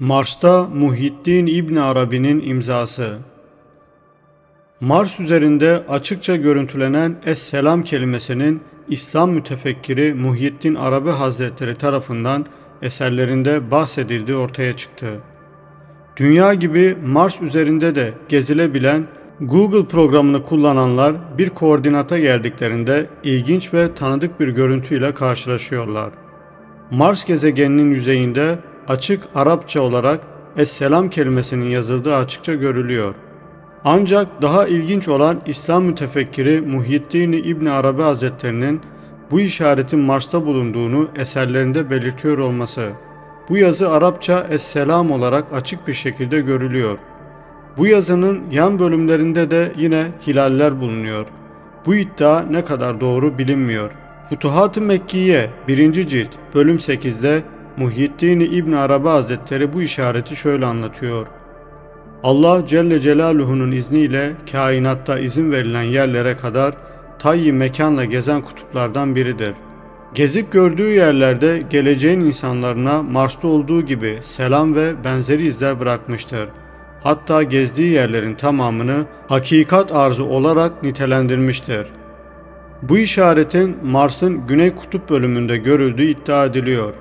Mars'ta Muhyiddin İbn Arabi'nin imzası. Mars üzerinde açıkça görüntülenen Es-Selam kelimesinin İslam mütefekkiri Muhyiddin Arabi Hazretleri tarafından eserlerinde bahsedildiği ortaya çıktı. Dünya gibi Mars üzerinde de gezilebilen Google programını kullananlar bir koordinata geldiklerinde ilginç ve tanıdık bir görüntüyle karşılaşıyorlar. Mars gezegeninin yüzeyinde açık Arapça olarak Es-Selam kelimesinin yazıldığı açıkça görülüyor. Ancak daha ilginç olan İslam mütefekkiri Muhyiddin İbn Arabi Hazretlerinin bu işaretin Mars'ta bulunduğunu eserlerinde belirtiyor olması. Bu yazı Arapça Es-Selam olarak açık bir şekilde görülüyor. Bu yazının yan bölümlerinde de yine hilaller bulunuyor. Bu iddia ne kadar doğru bilinmiyor. Futuhat-ı Mekkiye 1. cilt bölüm 8'de Muhyiddin İbn Arabi Hazretleri bu işareti şöyle anlatıyor. Allah Celle Celaluhu'nun izniyle kainatta izin verilen yerlere kadar tayyi mekanla gezen kutuplardan biridir. Gezip gördüğü yerlerde geleceğin insanlarına Mars'ta olduğu gibi selam ve benzeri izler bırakmıştır. Hatta gezdiği yerlerin tamamını hakikat arzı olarak nitelendirmiştir. Bu işaretin Mars'ın güney kutup bölümünde görüldüğü iddia ediliyor.